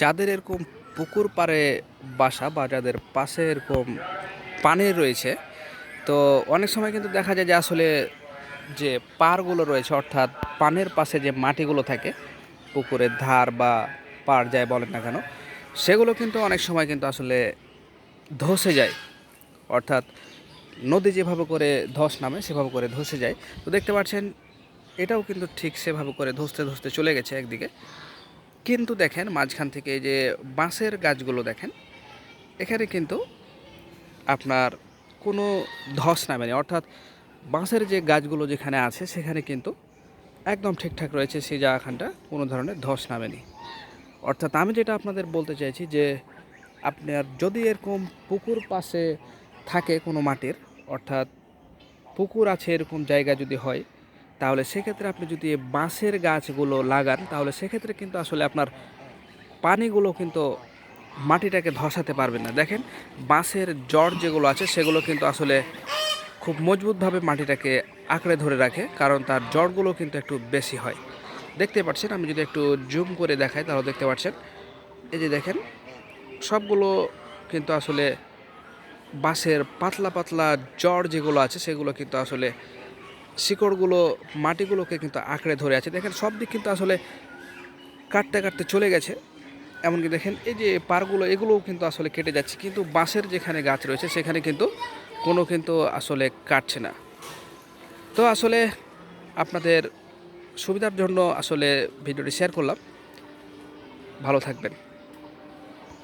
যাদের এরকম পুকুর পাড়ে বাসা বা যাদের পাশে এরকম পানি রয়েছে, তো অনেক সময় কিন্তু দেখা যায় যে আসলে যে পাড়গুলো রয়েছে, অর্থাৎ পানের পাশে যে মাটিগুলো থাকে, পুকুরের ধার বা পাড় যায় বলেন না কেন, সেগুলো কিন্তু অনেক সময় কিন্তু আসলে ধসে যায়। অর্থাৎ নদী যেভাবে করে ধস নামে, সেভাবে করে ধসে যায়। তো দেখতে পাচ্ছেন, এটাও কিন্তু ঠিক সেভাবে করে ধসতে ধসতে চলে গেছে একদিকে। কিন্তু দেখেন মাঝখান থেকে যে বাঁশের গাছগুলো দেখেন, এখানে কিন্তু আপনার কোনো ধস নামেনি। অর্থাৎ বাঁশের যে গাছগুলো যেখানে আছে, সেখানে কিন্তু একদম ঠিকঠাক রয়েছে সেই জায়গাখানটা, কোনো ধরনের ধস নামেনি। অর্থাৎ আমি যেটা আপনাদের বলতে চাইছি যে, আপনার যদি এরকম পুকুর পাশে থাকে কোনো মাটির, অর্থাৎ পুকুর আছে এরকম জায়গা যদি হয় তাহলে সেক্ষেত্রে আপনি যদি বাঁশের গাছগুলো লাগান, তাহলে সেক্ষেত্রে কিন্তু আসলে আপনার পানিগুলো কিন্তু মাটিটাকে ধসাতে পারবেন না। দেখেন, বাঁশের জড় যেগুলো আছে, সেগুলো কিন্তু আসলে খুব মজবুতভাবে মাটিটাকে আঁকড়ে ধরে রাখে, কারণ তার জড়গুলো কিন্তু একটু বেশি হয়। দেখতে পাচ্ছেন, আমি যদি একটু জুম করে দেখাই, তাহলে দেখতে পাচ্ছেন। এই যে দেখেন, সবগুলো কিন্তু আসলে বাঁশের পাতলা পাতলা জড় যেগুলো আছে, সেগুলো কিন্তু আসলে শিকড়গুলো, মাটিগুলোকে কিন্তু আঁকড়ে ধরে আছে। দেখেন, সব দিক কিন্তু আসলে কাটতে কাটতে চলে গেছে। এমনকি দেখেন, এই যে পারগুলো এগুলোও কিন্তু আসলে কেটে যাচ্ছে। কিন্তু বাঁশের যেখানে গাছ রয়েছে, সেখানে কিন্তু কোনো কিন্তু আসলে কাটছে না। তো আসলে আপনাদের সুবিধার জন্য আসলে ভিডিওটি শেয়ার করলাম। ভালো থাকবেন।